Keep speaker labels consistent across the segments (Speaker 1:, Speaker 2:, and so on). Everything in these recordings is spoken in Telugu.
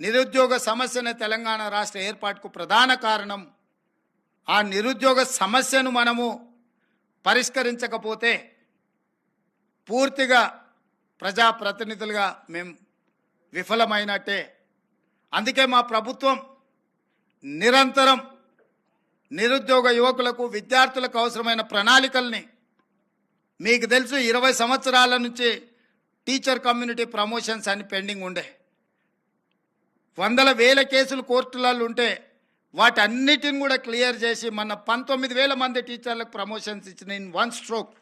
Speaker 1: నిరుద్యోగ సమస్యనే తెలంగాణ రాష్ట్ర ఏర్పాటుకు ప్రధాన కారణం. ఆ నిరుద్యోగ సమస్యను మనము పరిష్కరించకపోతే పూర్తిగా ప్రజాప్రతినిధులుగా మేము విఫలమైనట్టే. అందుకే మా ప్రభుత్వం నిరంతరం నిరుద్యోగ యువకులకు విద్యార్థులకు అవసరమైన ప్రణాళికల్ని మీకు తెలుసు ఇరవై సంవత్సరాల నుంచి టీచర్ కమ్యూనిటీ ప్రమోషన్స్ అని పెండింగ్ ఉండే. వందల వేల కేసులు కోర్టులలో ఉంటే వాటన్నిటిని కూడా క్లియర్ చేసి మన పంతొమ్మిది వేల మంది టీచర్లకు ప్రమోషన్స్ ఇచ్చిన ఇన్ వన్ స్ట్రోక్.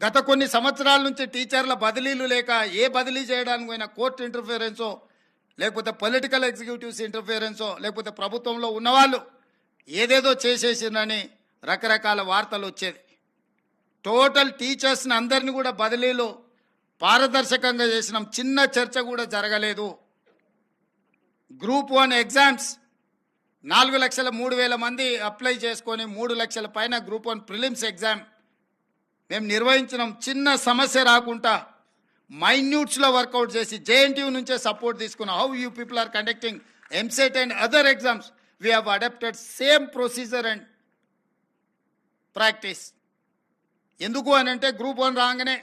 Speaker 1: గత కొన్ని సంవత్సరాల నుంచి టీచర్ల బదిలీలు లేక ఏ బదిలీ చేయడానికి పోయినా కోర్టు ఇంటర్ఫియరెన్సో లేకపోతే పొలిటికల్ ఎగ్జిక్యూటివ్స్ ఇంటర్ఫియరెన్సో లేకపోతే ప్రభుత్వంలో ఉన్నవాళ్ళు ఏదేదో చేసేసిందని రకరకాల వార్తలు వచ్చేది టోటల్ టీచర్స్ని అందరినీ కూడా బదిలీలు పారదర్శకంగా చేసినాం. చిన్న చర్చ కూడా జరగలేదు. గ్రూప్ వన్ ఎగ్జామ్స్ నాలుగు లక్షల మూడు వేల మంది అప్లై చేసుకొని మూడు లక్షల పైన గ్రూప్ వన్ ప్రిలిమ్స్ ఎగ్జామ్ మేము నిర్వహించినాం. చిన్న సమస్య రాకుండా మైన్యూట్స్లో వర్కౌట్ చేసి జేఎన్టీయూ నుంచే సపోర్ట్ తీసుకున్నాం how you people are conducting EAMCET and other exams we have adapted same procedure and practice ఎందుకు అని అంటే గ్రూప్ వన్ రాగానే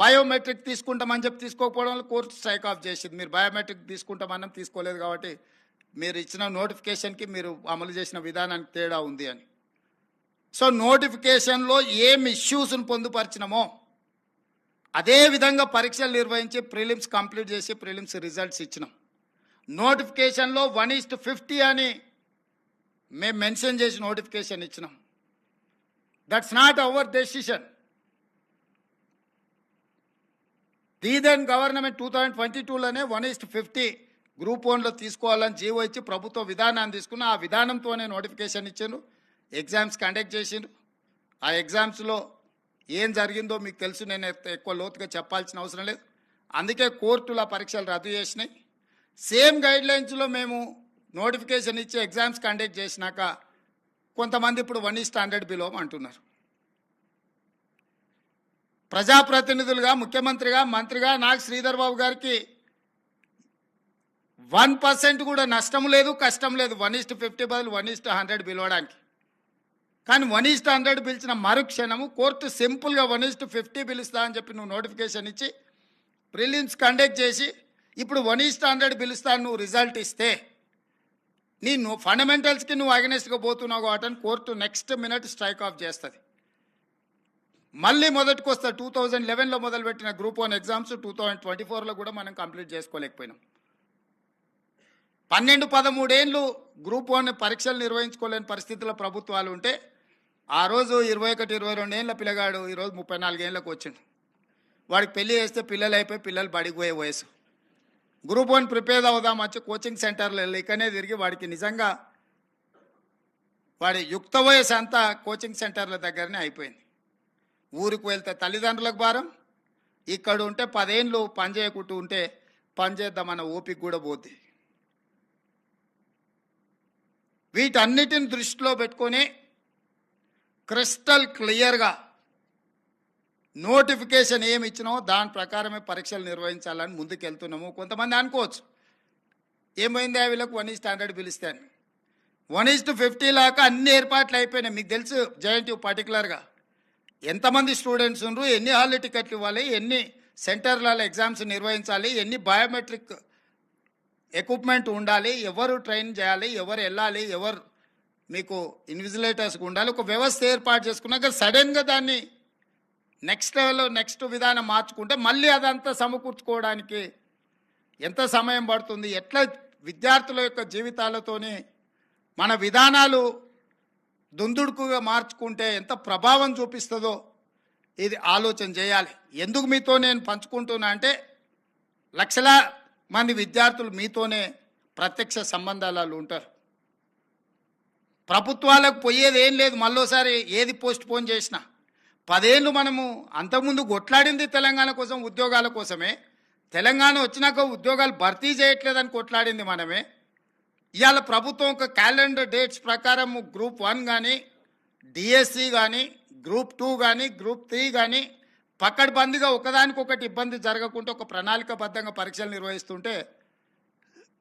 Speaker 1: బయోమెట్రిక్ తీసుకుంటామని చెప్పి తీసుకోకపోవడం వల్ల కోర్టు స్ట్రైక్ ఆఫ్ చేసింది. మీరు బయోమెట్రిక్ తీసుకుంటామని తీసుకోలేదు కాబట్టి మీరు ఇచ్చిన నోటిఫికేషన్కి మీరు అమలు చేసిన విధానానికి తేడా ఉంది అని. సో నోటిఫికేషన్లో ఏం ఇష్యూస్ను పొందుపరిచినామో అదే విధంగా పరీక్షలు నిర్వహించి ప్రిలిమ్స్ కంప్లీట్ చేసి ప్రిలిమ్స్ రిజల్ట్స్ ఇచ్చినాం. నోటిఫికేషన్లో వన్ ఈస్ట్ ఫిఫ్టీ అని మేము మెన్షన్ చేసి నోటిఫికేషన్ ఇచ్చినాం. That's not our decision. The then government two thousand twenty టూలోనే one is to fifty group వన్లో తీసుకోవాలని జీవో ఇచ్చి ప్రభుత్వ విధానాన్ని తీసుకున్న ఆ విధానంతోనే నోటిఫికేషన్ ఇచ్చాను ఎగ్జామ్స్ కండక్ట్ చేసిండు ఆ ఎగ్జామ్స్లో ఏం జరిగిందో మీకు తెలుసు నేను ఎక్కువ లోతుగా చెప్పాల్సిన అవసరం లేదు. అందుకే కోర్టుల పరీక్షలు రద్దు చేసినాయి. సేమ్ గైడ్లైన్స్లో మేము నోటిఫికేషన్ ఇచ్చి ఎగ్జామ్స్ కండక్ట్ చేసినాక కొంతమంది ఇప్పుడు వన్ ఈస్ట్ హండ్రెడ్ బిలో అంటున్నారు. ప్రజాప్రతినిధులుగా ముఖ్యమంత్రిగా మంత్రిగా నాకు శ్రీధర్ బాబు గారికి వన్ పర్సెంట్ కూడా నష్టం లేదు కష్టం లేదు. వన్ ఇస్ట్ ఫిఫ్టీ బదులు వన్ ఇస్ట్ హండ్రెడ్ పిలవడానికి. కానీ వన్ ఇస్ట్ హండ్రెడ్ పిలిచిన మరుక్షణము కోర్టు సింపుల్గా వన్ ఇస్ట్ ఫిఫ్టీ పిలుస్తా అని చెప్పి నువ్వు నోటిఫికేషన్ ఇచ్చి ప్రిలిమ్స్ కండక్ట్ చేసి ఇప్పుడు వన్ ఇస్ట్ హండ్రెడ్ పిలుస్తా నువ్వు రిజల్ట్ ఇస్తే నీ నువ్వు ఫండమెంటల్స్కి నువ్వు అగనెస్ట్గా పోతున్నావు కాబట్టి court next minute strike off చేస్తుంది. మళ్ళీ మొదటికి వస్తా టూ థౌజండ్ లెవెన్లో మొదలుపెట్టిన group one exams two thousand twenty ఫోర్లో కూడా మనం కంప్లీట్ చేసుకోలేకపోయినాం. పన్నెండు పదమూడేళ్ళు గ్రూప్ వన్ పరీక్షలు నిర్వహించుకోలేని పరిస్థితుల్లో ప్రభుత్వాలు ఉంటే ఆ రోజు ఇరవై ఒకటి ఇరవై రెండు ఏళ్ళ పిల్లగాడు ఈరోజు ముప్పై నాలుగేళ్ళకి వచ్చిండు. వాడికి పెళ్ళి చేస్తే పిల్లలు అయిపోయి పిల్లలు బడిగిపోయే వయసు. గ్రూప్ వన్ ప్రిపేర్ అవుదాం వచ్చి కోచింగ్ సెంటర్లు వెళ్ళి ఇక్కడనే తిరిగి వాడికి నిజంగా వాడి యుక్త వయసు అంతా కోచింగ్ సెంటర్ల దగ్గరనే అయిపోయింది. ఊరికి వెళ్తే తల్లిదండ్రులకు భారం ఇక్కడ ఉంటే పదేళ్ళు పనిచేయకుంటూ ఉంటే పని చేద్దామన్న ఓపిక కూడా పోద్ది. వీటన్నిటిని దృష్టిలో పెట్టుకొని క్రిస్టల్ క్లియర్గా నోటిఫికేషన్ ఏమి ఇచ్చినామో దాని ప్రకారమే పరీక్షలు నిర్వహించాలని ముందుకెళ్తున్నాము. కొంతమంది అనుకోవచ్చు ఏమైంది ఆ వీళ్ళకు? వన్ ఈజ్ హండ్రెడ్ పిలిస్తే one is is to fifty లాగా అన్ని ఏర్పాట్లు అయిపోయినాయి. మీకు తెలుసు జేఎన్టీ పర్టికులర్గా ఎంతమంది స్టూడెంట్స్ ఉన్నారు ఎన్ని హాల్ టికెట్లు ఇవ్వాలి ఎన్ని సెంటర్లలో ఎగ్జామ్స్ నిర్వహించాలి ఎన్ని బయోమెట్రిక్ ఎక్విప్మెంట్ ఉండాలి ఎవరు ట్రైన్ చేయాలి ఎవరు వెళ్ళాలి ఎవరు మీకు ఇన్విజిలేటర్స్కి ఉండాలి ఒక వ్యవస్థ ఏర్పాటు చేసుకున్నాక సడన్గా దాన్ని నెక్స్ట్ లెవెల్లో నెక్స్ట్ విధానం మార్చుకుంటే మళ్ళీ అదంతా సమకూర్చుకోవడానికి ఎంత సమయం పడుతుంది ఎట్లా విద్యార్థుల యొక్క జీవితాలతోని మన విధానాలు దుందుడుకుగా మార్చుకుంటే ఎంత ప్రభావం చూపిస్తుందో ఇది ఆలోచన చేయాలి. ఎందుకు మీతో నేను పంచుకుంటున్నా అంటే లక్షల మంది విద్యార్థులు మీతోనే ప్రత్యక్ష సంబంధాలు ఉంటారు. ప్రభుత్వాలకు పోయేది ఏం లేదు. మళ్ళోసారి ఏది పోస్ట్ పోన్ చేసినా. పదేళ్ళు మనము అంతకుముందు కొట్లాడింది తెలంగాణ కోసం ఉద్యోగాల కోసమే. తెలంగాణ వచ్చినాక ఉద్యోగాలు భర్తీ చేయట్లేదని కొట్లాడింది మనమే. ఇవాళ ప్రభుత్వం ఒక క్యాలెండర్ డేట్స్ ప్రకారం గ్రూప్ వన్ కానీ డిఎస్సి కానీ గ్రూప్ టూ కానీ గ్రూప్ త్రీ కానీ పక్కడబందిగా ఒకదానికొకటి ఇబ్బంది జరగకుండా ఒక ప్రణాళికబద్ధంగా పరీక్షలు నిర్వహిస్తుంటే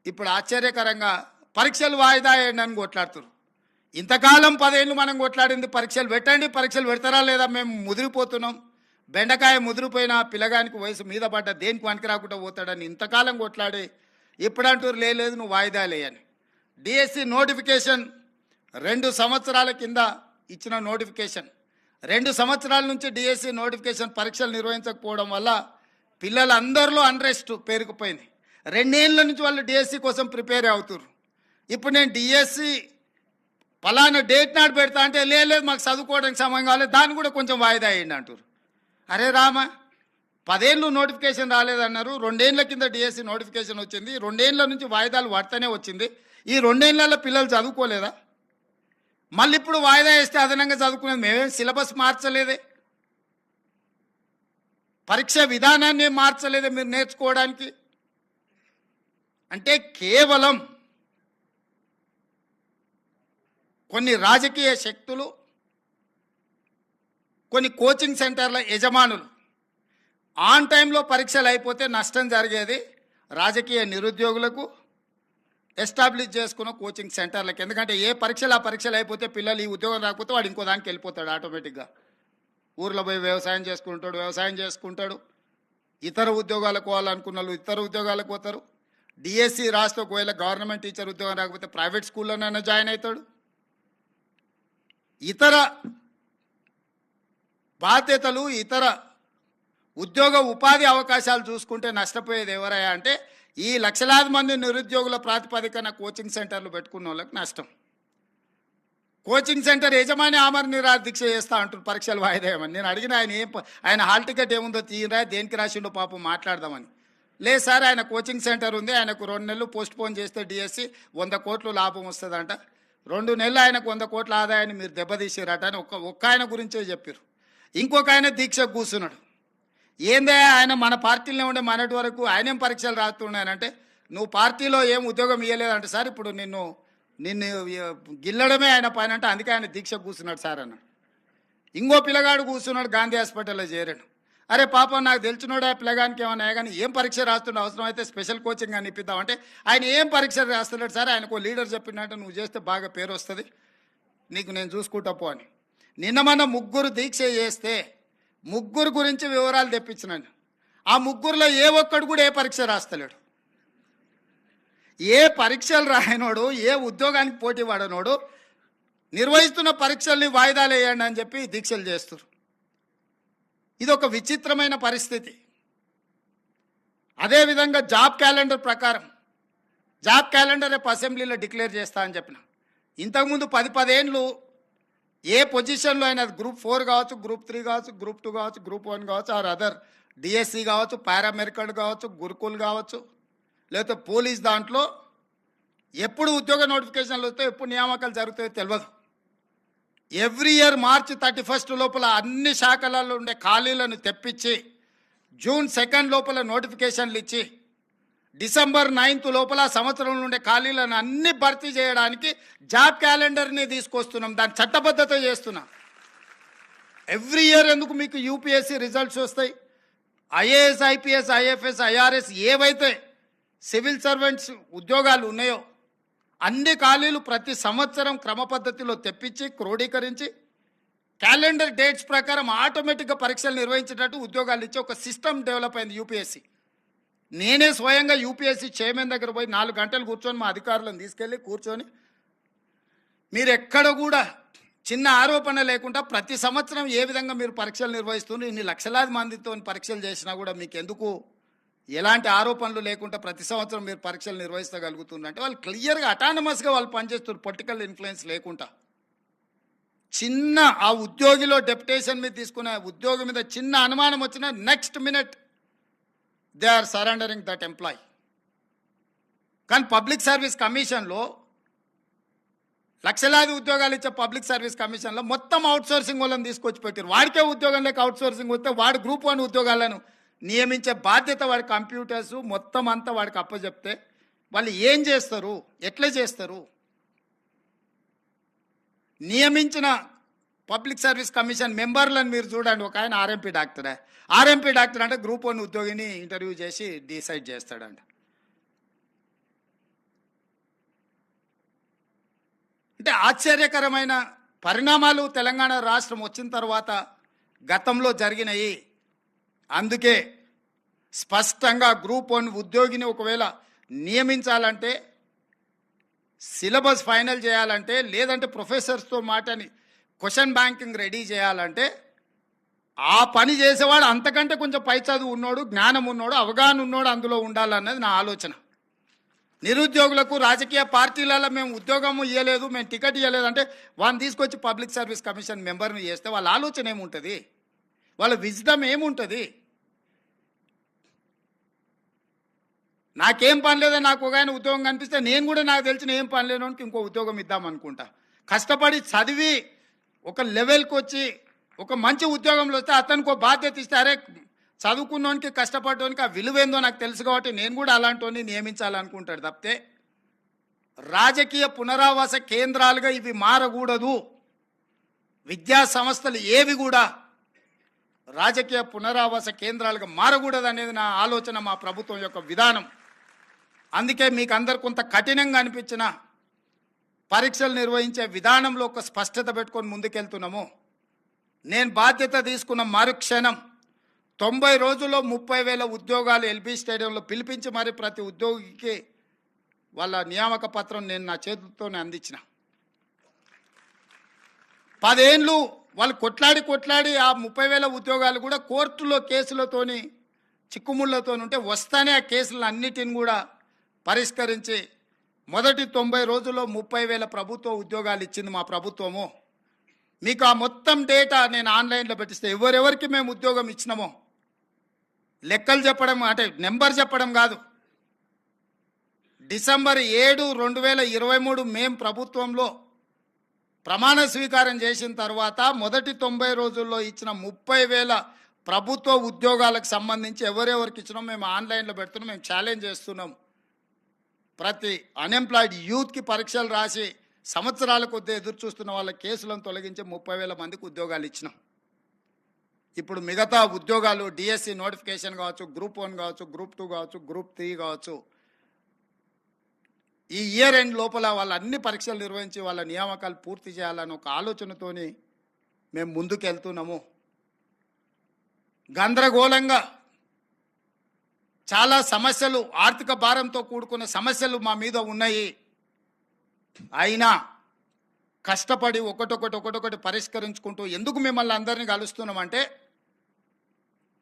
Speaker 1: ఇప్పుడు ఆశ్చర్యకరంగా పరీక్షలు వాయిదా వేయండి అని కొట్లాడుతున్నారు ఇంతకాలం పదేళ్ళు మనం కొట్లాడింది పరీక్షలు పెట్టండి పరీక్షలు పెడతారా లేదా మేము ముదిరిపోతున్నాం. బెండకాయ ముదిరిపోయిన పిల్లగానికి వయసు మీద పడ్డ దేనికి వనికి రాకుండా పోతాడని ఇంతకాలం కొట్లాడి ఇప్పుడంటూరు లేదు నువ్వు వాయిదా లేయని. డిఎస్సి నోటిఫికేషన్ రెండు సంవత్సరాల కింద ఇచ్చిన నోటిఫికేషన్. రెండు సంవత్సరాల నుంచి డిఎస్సి నోటిఫికేషన్ పరీక్షలు నిర్వహించకపోవడం వల్ల పిల్లలందరిలో అన్రెస్ట్ పేరుకుపోయింది. రెండేళ్ళ నుంచి వాళ్ళు డిఎస్సి కోసం ప్రిపేర్ అవుతున్నారు ఇప్పుడు నేను డిఎస్సి పలానా డేట్ నాడు పెడతా అంటే లేదు మాకు చదువుకోవడానికి సమయం కావాలి దాన్ని కూడా కొంచెం వాయిదా అయ్యండి అంటారు అరే రామ పదేళ్ళు నోటిఫికేషన్ రాలేదన్నారు రెండేళ్ళ కింద డిఎస్సి నోటిఫికేషన్ వచ్చింది రెండేళ్ళ నుంచి వాయిదాలు పడతానే వచ్చింది. ఈ రెండేళ్ళలో పిల్లలు చదువుకోలేదా? మళ్ళీ ఇప్పుడు వాయిదా వేస్తే అదనంగా చదువుకునేది మేమేం? సిలబస్ మార్చలేదే. పరీక్ష విధానాన్ని మార్చలేదే మీరు నేర్చుకోవడానికి. అంటే కేవలం కొన్ని రాజకీయ శక్తులు కొన్ని కోచింగ్ సెంటర్ల యజమానులు. ఆన్ టైంలో పరీక్షలు అయిపోతే నష్టం జరిగేది రాజకీయ నిరుద్యోగులకు ఎస్టాబ్లిష్ చేసుకున్న కోచింగ్ సెంటర్లకి. ఎందుకంటే ఏ పరీక్షలు ఆ పరీక్షలు అయిపోతే పిల్లలు ఈ ఉద్యోగం రాకపోతే వాడు ఇంకో దానికి వెళ్ళిపోతాడు ఆటోమేటిక్గా. ఊర్లో పోయి వ్యవసాయం చేసుకుంటాడు వ్యవసాయం చేసుకుంటాడు. ఇతర ఉద్యోగాలకు పోవాలనుకున్న వాళ్ళు ఇతర ఉద్యోగాలకు పోతారు. డిఎస్సి రాస్తే ఒకవేళ గవర్నమెంట్ టీచర్ ఉద్యోగం రాకపోతే ప్రైవేట్ స్కూల్లోనైనా జాయిన్ అవుతాడు. ఇతర బాధ్యతలు ఇతర ఉద్యోగ ఉపాధి అవకాశాలు చూసుకుంటే నష్టపోయేది ఎవరయ్యా అంటే ఈ లక్షలాది మంది నిరుద్యోగుల ప్రాతిపదికన కోచింగ్ సెంటర్లు పెట్టుకున్న వాళ్ళకి నష్టం. కోచింగ్ సెంటర్ యజమాని ఆమర నిరాదీక్ష దీక్ష చేస్తా అంటారు పరీక్షలు వాయిదేయమని నేను అడిగిన ఆయన ఏం ఆయన హాల్ టికెట్ ఏముందో తీయరా దేనికి రాసిండో పాపం మాట్లాడదామని. లేదు సార్ ఆయన కోచింగ్ సెంటర్ ఉంది ఆయనకు రెండు నెలలు పోస్ట్ పోన్ చేస్తే డిఎస్సి వంద కోట్లు లాభం వస్తుందంట. రెండు నెలలు ఆయనకు వంద కోట్ల ఆదాయాన్ని మీరు దెబ్బతీసిరట అని ఒక్క ఒక్క ఆయన గురించే చెప్పారు ఇంకొక ఆయన దీక్ష కూర్చున్నాడు. ఏందే ఆయన మన పార్టీలోనే ఉండే మనటి వరకు ఆయనేం పరీక్షలు రాస్తున్నాయనంటే నువ్వు పార్టీలో ఏం ఉద్యోగం ఇవ్వలేదంటే సార్ ఇప్పుడు నిన్ను నిన్ను గిల్లడమే ఆయన పైన అంటే అందుకే ఆయన దీక్ష కూర్చున్నాడు సార్ అన్న ఇంకో పిల్లగాడు కూర్చున్నాడు గాంధీ హాస్పిటల్లో చేరాడు. అరే పాపం నాకు తెలిసినోడు ఆ పిల్లగానికి ఏమన్నా కానీ ఏం పరీక్ష రాస్తుండే అవసరం అయితే స్పెషల్ కోచింగ్ అని ఇప్పిద్దామంటే ఆయన ఏం పరీక్ష రాస్తున్నాడు సార్ ఆయనకు లీడర్ చెప్పినట్టు నువ్వు చేస్తే బాగా పేరు వస్తుంది నీకు నేను చూసుకుంటా పో అని. నిన్న మన ముగ్గురు దీక్ష చేస్తే ముగ్గురు గురించి వివరాలు తెప్పించినాను ఆ ముగ్గురులో ఏ ఒక్కడు కూడా ఏ పరీక్ష రాస్తలేడు. ఏ పరీక్షలు రాయనోడు ఏ ఉద్యోగానికి పోటీ పడనోడు నిర్వహిస్తున్న పరీక్షల్ని వాయిదాలు వేయండి అని చెప్పి దీక్షలు చేస్తారు ఇది ఒక విచిత్రమైన పరిస్థితి. అదేవిధంగా జాబ్ క్యాలెండర్ ప్రకారం జాబ్ క్యాలెండర్ రేపు అసెంబ్లీలో డిక్లేర్ చేస్తా అని చెప్పిన. ఇంతకుముందు పది పదేండ్లు ఏ పొజిషన్లో అయినా గ్రూప్ ఫోర్ కావచ్చు గ్రూప్ త్రీ కావచ్చు గ్రూప్ టూ కావచ్చు గ్రూప్ వన్ కావచ్చు ఆర్ అదర్ డిఎస్సి కావచ్చు పారామెడికల్ కావచ్చు గురుకుల్ కావచ్చు. లేకపోతే పోలీస్ దాంట్లో ఎప్పుడు ఉద్యోగ నోటిఫికేషన్లు వస్తాయో ఎప్పుడు నియామకాలు జరుగుతాయో తెలియదు every year March thirty first లోపల అన్ని శాఖలలో ఉండే ఖాళీలను తెప్పించి జూన్ సెకండ్ లోపల నోటిఫికేషన్లు ఇచ్చి డిసెంబర్ నైన్త్ లోపల సంవత్సరం నుండే ఖాళీలను అన్ని భర్తీ చేయడానికి జాబ్ క్యాలెండర్ని తీసుకొస్తున్నాం. దాని చట్టబద్ధత చేస్తున్నాం. ఎవ్రీ ఇయర్ ఎందుకు మీకు యూపీఎస్సీ రిజల్ట్స్ వస్తాయి? ఐఏఎస్ ఐపీఎస్ ఐఎఫ్ఎస్ ఐఆర్ఎస్ ఏవైతే సివిల్ సర్వెంట్స్ ఉద్యోగాలు ఉన్నాయో అన్ని ఖాళీలు ప్రతి సంవత్సరం క్రమ పద్ధతిలో తెప్పించి క్రోడీకరించి క్యాలెండర్ డేట్స్ ప్రకారం ఆటోమేటిక్గా పరీక్షలు నిర్వహించేటట్టు ఉద్యోగాలు ఇచ్చే ఒక సిస్టమ్ డెవలప్ అయింది యూపీఎస్సీ. నేనే స్వయంగా యూపీఎస్సీ చైర్మన్ దగ్గర పోయి నాలుగు గంటలు కూర్చొని మా అధికారులను తీసుకెళ్ళి కూర్చొని మీరు ఎక్కడ కూడా చిన్న ఆరోపణ లేకుండా ప్రతి సంవత్సరం ఏ విధంగా మీరు పరీక్షలు నిర్వహిస్తున్నారు ఇన్ని లక్షలాది మందితో పరీక్షలు చేసినా కూడా మీకు ఎందుకు ఎలాంటి ఆరోపణలు లేకుండా ప్రతి సంవత్సరం మీరు పరీక్షలు నిర్వహిస్తగలుగుతున్నారు అంటే వాళ్ళు క్లియర్గా అటానమస్గా వాళ్ళు పనిచేస్తున్నారు పొలిటికల్ ఇన్ఫ్లుయెన్స్ లేకుండా. చిన్న ఆ ఉద్యోగిలో డెప్యుటేషన్ మీద తీసుకునే ఉద్యోగి మీద చిన్న అనుమానం వచ్చినా next minute they are surrendering that employ కానీ పబ్లిక్ సర్వీస్ కమిషన్లో లక్షలాది ఉద్యోగాలు ఇచ్చే పబ్లిక్ సర్వీస్ కమిషన్లో మొత్తం అవుట్సోర్సింగ్ వాళ్ళని తీసుకొచ్చి పెట్టారు వాడికే ఉద్యోగం లేక అవుట్సోర్సింగ్ వస్తే వాడు గ్రూప్ వన్ ఉద్యోగాలను నియమించే బాధ్యత వాడి కంప్యూటర్స్ మొత్తం అంతా వాడికి అప్పచెప్తే వాళ్ళు ఏం చేస్తారు? ఎట్లా చేస్తారు? నియమించిన పబ్లిక్ సర్వీస్ కమిషన్ మెంబర్లను మీరు చూడండి. ఒక ఆయన ఆర్ఎంపీ డాక్టరే. ఆర్ఎంపీ డాక్టర్ అంటే గ్రూప్ వన్ ఉద్యోగిని ఇంటర్వ్యూ చేసి డిసైడ్ చేస్తాడంట. అంటే ఆశ్చర్యకరమైన పరిణామాలు తెలంగాణ రాష్ట్రం వచ్చిన తర్వాత గతంలో జరిగినాయి. అందుకే స్పష్టంగా గ్రూప్ వన్ ఉద్యోగిని ఒకవేళ నియమించాలంటే సిలబస్ ఫైనల్ చేయాలంటే లేదంటే ప్రొఫెసర్స్తో మాటని క్వశ్చన్ బ్యాంకింగ్ రెడీ చేయాలంటే ఆ పని చేసేవాడు అంతకంటే కొంచెం పై చదువు ఉన్నాడు జ్ఞానం ఉన్నోడు అవగాహన ఉన్నాడు అందులో ఉండాలన్నది నా ఆలోచన. నిరుద్యోగులకు రాజకీయ పార్టీలలో మేము ఉద్యోగం ఇవ్వలేదు మేము టికెట్ ఇవ్వలేదు అంటే వాళ్ళని తీసుకొచ్చి పబ్లిక్ సర్వీస్ కమిషన్ మెంబర్ని చేస్తే వాళ్ళ ఆలోచన ఏముంటుంది? వాళ్ళ విజ్డమ్ ఏముంటుంది? నాకేం పని లేదో నాకు ఒక ఆయన ఉద్యోగం కనిపిస్తే నేను కూడా నాకు తెలిసిన ఏం పని లేనోనికి ఇంకో ఉద్యోగం ఇద్దాం అనుకుంటా. కష్టపడి చదివి ఒక లెవెల్కి వచ్చి ఒక మంచి ఉద్యోగంలో వస్తే అతనికి ఒక బాధ్యత ఇస్తే అరే చదువుకున్నోనికి కష్టపడ్డానికి ఆ విలువేందో నాకు తెలుసు కాబట్టి నేను కూడా అలాంటి నియమించాలనుకుంటాడు. తప్పితే రాజకీయ పునరావాస కేంద్రాలుగా ఇవి మారకూడదు. విద్యా సంస్థలు ఏవి కూడా రాజకీయ పునరావాస కేంద్రాలుగా మారకూడదు అనేది నా ఆలోచన మా ప్రభుత్వం యొక్క విధానం. అందుకే మీకు అందరు కొంత కఠినంగా అనిపించిన పరీక్షలు నిర్వహించే విధానంలో ఒక స్పష్టత పెట్టుకొని ముందుకెళ్తున్నాము. నేను బాధ్యత తీసుకున్న మరుక్షణం తొంభై రోజుల్లో ముప్పై వేల ఉద్యోగాలు ఎల్బీ స్టేడియంలో పిలిపించి మరి ప్రతి ఉద్యోగికి వాళ్ళ నియామక పత్రం నేను నా చేతులతోనే అందించిన. పదేళ్ళు వాళ్ళు కొట్లాడి కొట్లాడి ఆ ముప్పై వేల ఉద్యోగాలు కూడా కోర్టులో కేసులతోని చిక్కుముళ్ళతో ఉంటే వస్తానే ఆ కేసులను అన్నిటిని కూడా పరిష్కరించి మొదటి తొంభై రోజుల్లో ముప్పై వేల ప్రభుత్వ ఉద్యోగాలు ఇచ్చింది మా ప్రభుత్వము. మీకు ఆ మొత్తం డేటా నేను ఆన్లైన్లో పెట్టిస్తే ఎవరెవరికి మేము ఉద్యోగం ఇచ్చినామో? లెక్కలు చెప్పడం అంటే నెంబర్ చెప్పడం కాదు. డిసెంబర్ ఏడు రెండు వేల ఇరవై మూడు మేం ప్రభుత్వంలో ప్రమాణ స్వీకారం చేసిన తర్వాత మొదటి తొంభై రోజుల్లో ఇచ్చిన ముప్పై వేల ప్రభుత్వ ఉద్యోగాలకు సంబంధించి ఎవరెవరికి ఇచ్చినాం మేము ఆన్లైన్లో పెడుతున్నాం మేము ఛాలెంజ్ చేస్తున్నాం. ప్రతి అన్ఎంప్లాయిడ్ యూత్కి పరీక్షలు రాసి సంవత్సరాల కొద్దీ ఎదురు చూస్తున్న వాళ్ళ కేసులను తొలగించి ముప్పై వేల మందికి ఉద్యోగాలు ఇచ్చినాం. ఇప్పుడు మిగతా ఉద్యోగాలు డిఎస్సి నోటిఫికేషన్ కావచ్చు గ్రూప్ వన్ కావచ్చు గ్రూప్ టూ కావచ్చు గ్రూప్ త్రీ కావచ్చు. ఈ ఇయర్ ఎండ్ లోపల వాళ్ళ అన్ని పరీక్షలు నిర్వహించి వాళ్ళ నియామకాలు పూర్తి చేయాలని ఒక ఆలోచనతోని మేము ముందుకెళ్తున్నాము. గందరగోళంగా చాలా సమస్యలు ఆర్థిక భారంతో కూడుకున్న సమస్యలు మా మీద ఉన్నాయి. అయినా కష్టపడి ఒకటొకటి ఒకటొకటి పరిష్కరించుకుంటూ ఎందుకు మిమ్మల్ని అందరినీ కలుస్తున్నామంటే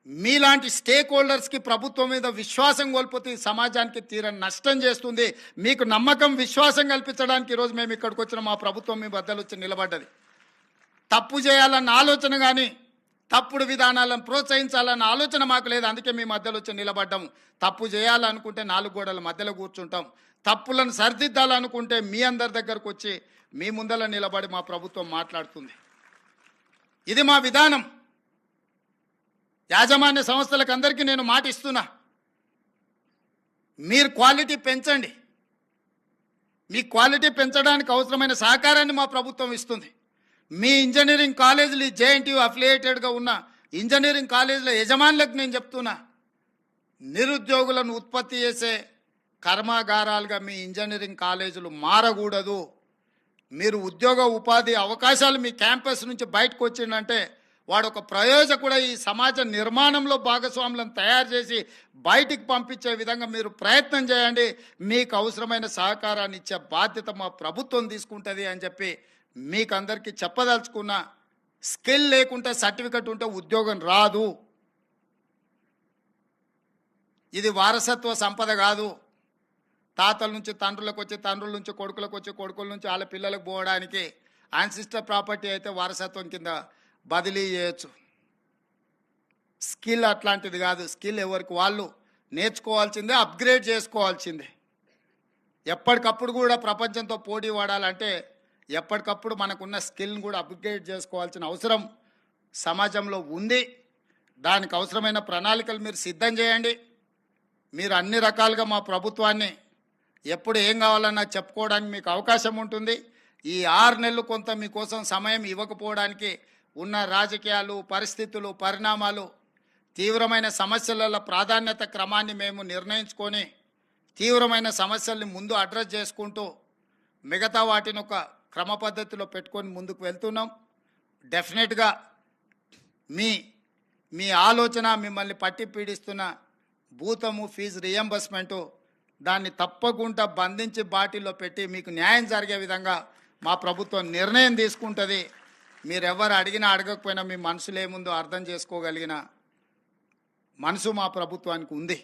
Speaker 1: మీలాంటి స్టేక్ హోల్డర్స్కి ప్రభుత్వం మీద విశ్వాసం కోల్పోతే ఈ సమాజానికి తీరని నష్టం చేస్తుంది. మీకు నమ్మకం విశ్వాసం కల్పించడానికి ఈరోజు మేము ఇక్కడికి వచ్చిన మా ప్రభుత్వం మీ బద్దలు వచ్చి నిలబడ్డది. తప్పు చేయాలన్న ఆలోచన కానీ తప్పుడు విధానాలను ప్రోత్సహించాలన్న ఆలోచన మాకు లేదు. అందుకే మీ మధ్యలో వచ్చి నిలబడ్డాము. తప్పు చేయాలనుకుంటే నాలుగు గోడల మధ్యలో కూర్చుంటాం. తప్పులను సరిదిద్దాలనుకుంటే మీ అందరి దగ్గరకు వచ్చి మీ ముందర నిలబడి మా ప్రభుత్వం మాట్లాడుతుంది. ఇది మా విధానం. యాజమాన్య సంస్థలకు అందరికీ నేను మాట ఇస్తున్నా. మీరు క్వాలిటీ పెంచండి. మీ క్వాలిటీ పెంచడానికి అవసరమైన సహకారాన్ని మా ప్రభుత్వం ఇస్తుంది. మీ ఇంజనీరింగ్ కాలేజీలు జేఎన్టీయూ అఫిలియేటెడ్గా ఉన్న ఇంజనీరింగ్ కాలేజీల యజమానులకు నేను చెప్తున్నా. నిరుద్యోగులను ఉత్పత్తి చేసే కర్మాగారాలుగా మీ ఇంజనీరింగ్ కాలేజీలు మారకూడదు. మీరు ఉద్యోగ ఉపాధి అవకాశాలు మీ క్యాంపస్ నుంచి బయటకు వచ్చిందంటే వాడు ఒక ప్రయోజకుడ ఈ సమాజ నిర్మాణంలో భాగస్వాములను తయారు చేసి బయటికి పంపించే విధంగా మీరు ప్రయత్నం చేయండి. మీకు అవసరమైన సహకారాన్ని ఇచ్చే బాధ్యత మా ప్రభుత్వం తీసుకుంటుంది అని చెప్పి మీకు అందరికీ చెప్పదలుచుకున్న స్కిల్ లేకుంటే సర్టిఫికెట్ ఉంటే ఉద్యోగం రాదు. ఇది వారసత్వ సంపద కాదు. తాతల నుంచి తండ్రులకు వచ్చి తండ్రుల నుంచి కొడుకులకు వచ్చి కొడుకుల నుంచి వాళ్ళ పిల్లలకు పోవడానికి ఆన్సిస్టర్ ప్రాపర్టీ అయితే వారసత్వం కింద బదిలీ చేయొచ్చు. స్కిల్ అట్లాంటిది కాదు. స్కిల్ ఎవరికి వాళ్ళు నేర్చుకోవాల్సిందే అప్గ్రేడ్ చేసుకోవాల్సిందే. ఎప్పటికప్పుడు కూడా ప్రపంచంతో పోటీ పడాలంటే ఎప్పటికప్పుడు మనకున్న స్కిల్ని కూడా అప్గ్రేడ్ చేసుకోవాల్సిన అవసరం సమాజంలో ఉంది. దానికి అవసరమైన ప్రణాళికలు మీరు సిద్ధం చేయండి. మీరు అన్ని రకాలుగా మా ప్రభుత్వాన్ని ఎప్పుడు ఏం కావాలన్నా చెప్పుకోవడానికి మీకు అవకాశం ఉంటుంది. ఈ ఆరు నెలలు కొంత మీకోసం సమయం ఇవ్వకపోవడానికి ఉన్న రాజకీయాలు పరిస్థితులు పరిణామాలు తీవ్రమైన సమస్యల ప్రాధాన్యత క్రమాన్ని మేము నిర్ణయించుకొని తీవ్రమైన సమస్యల్ని ముందు అడ్రస్ చేసుకుంటూ మిగతా వాటిని ఒక క్రమ పద్ధతిలో పెట్టుకొని ముందుకు వెళ్తున్నాం. డెఫినెట్గా మీ మీ ఆలోచన మిమ్మల్ని పట్టి పీడిస్తున్న భూతము ఫీజు రియంబర్స్మెంటు దాన్ని తప్పకుండా బంధించి బాటిల్లో పెట్టి మీకు న్యాయం జరిగే విధంగా మా ప్రభుత్వం నిర్ణయం తీసుకుంటుంది. మీరెవరు అడిగినా అడగకపోయినా మీ మనసులో ఏముందో అర్థం చేసుకోగలిగిన మనసు మా ప్రభుత్వానికి ఉంది.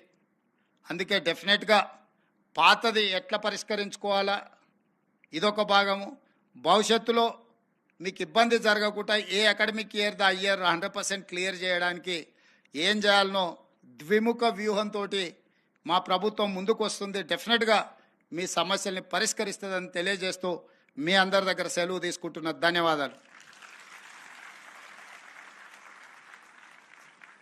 Speaker 1: అందుకే డెఫినెట్గా పాతది ఎట్లా పరిష్కరించుకోవాలా? ఇదొక భాగము. భవిష్యత్తులో మీకు ఇబ్బంది జరగకుండా ఏ academic year the year hundred percent clear చేయడానికి ఏం చేయాలనో ద్విముఖ వ్యూహంతో మా ప్రభుత్వం ముందుకు వస్తుంది డెఫినెట్గా మీ సమస్యల్ని పరిష్కరిస్తుందని తెలియజేస్తూ మీ అందరి దగ్గర సెలవు తీసుకుంటున్న ధన్యవాదాలు.